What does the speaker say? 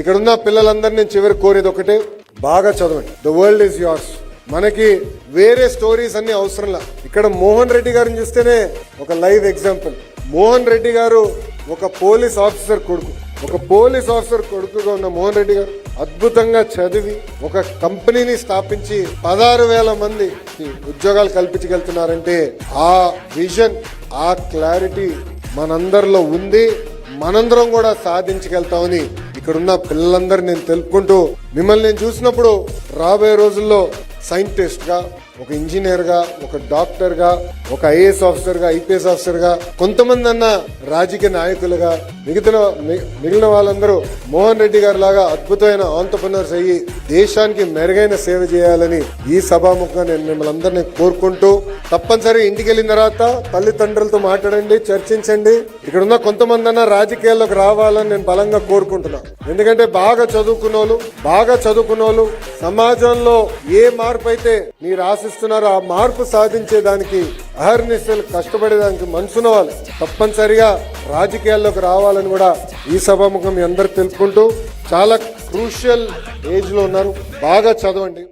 ఇక్కడ ఉన్న పిల్లలందరినీ నేను చివరి కోరేది ఒకటే బాగా చదవండి. ద వరల్డ్ ఈజ్ యువర్స్ మనకి వేరే స్టోరీస్ అన్ని అవసరంలా ఇక్కడ మోహన్ రెడ్డి గారిని చూస్తేనే ఒక లైవ్ ఎగ్జాంపుల్ మోహన్ రెడ్డి గారు ఒక పోలీస్ ఆఫీసర్ కొడుకు. ఒక పోలీస్ ఆఫీసర్ కొడుకుగా ఉన్న మోహన్ రెడ్డి గారు అద్భుతంగా చదివి ఒక కంపెనీని స్థాపించి పదహారు వేల మంది ఉద్యోగాలు కల్పించగలుగుతున్నారంటే ఆ విజన్ ఆ క్లారిటీ మనందరిలో ఉంది. మనందరం కూడా సాధించగలుగుతామని ఇక్కడున్న పిల్లలందరూ నేను తెలుపుకుంటూ మిమ్మల్ని నేను చూసినప్పుడు రాబోయే రోజుల్లో సైంటిస్ట్గా ఒక ఇంజనీర్గా ఒక డాక్టర్గా ఒక ఐఏఎస్ ఆఫీసర్గా ఐపీఎస్ ఆఫీసర్గా కొంతమంది అన్న రాజకీయ నాయకులుగా మిగతా మిగిలిన వాళ్ళందరూ మోహన్ రెడ్డి గారి లాగా అద్భుతమైన ఆంటర్ప్రినర్స్ అయ్యి దేశానికి మెరుగైన సేవ చేయాలని ఈ సభాముఖంగా నేను మిమ్మల్ని అందరినీ కోరుకుంటూ తప్పనిసరి ఇంటికి వెళ్ళిన తర్వాత తల్లిదండ్రులతో మాట్లాడండి చర్చించండి. ఇక్కడ ఉన్న కొంతమంది అన్న రాజకీయాల్లోకి రావాలని నేను బలంగా కోరుకుంటున్నా. ఎందుకంటే బాగా చదువుకున్న వాళ్ళు బాగా చదువుకున్న వాళ్ళు సమాజంలో ఏ మార్పు అయితే మీరు ఆశిస్తున్నారో. ఆ మార్పు సాధించేదానికి అహర్నిశలు కష్టపడేదానికి మనసున్న వాళ్ళు తప్పనిసరిగా రాజకీయాల్లోకి రావాలని కూడా ఈ సభాముఖం అందరు తెలుపుకుంటూ చాలా క్రూషియల్ ఏజ్లో ఉన్నారు. బాగా చదవండి.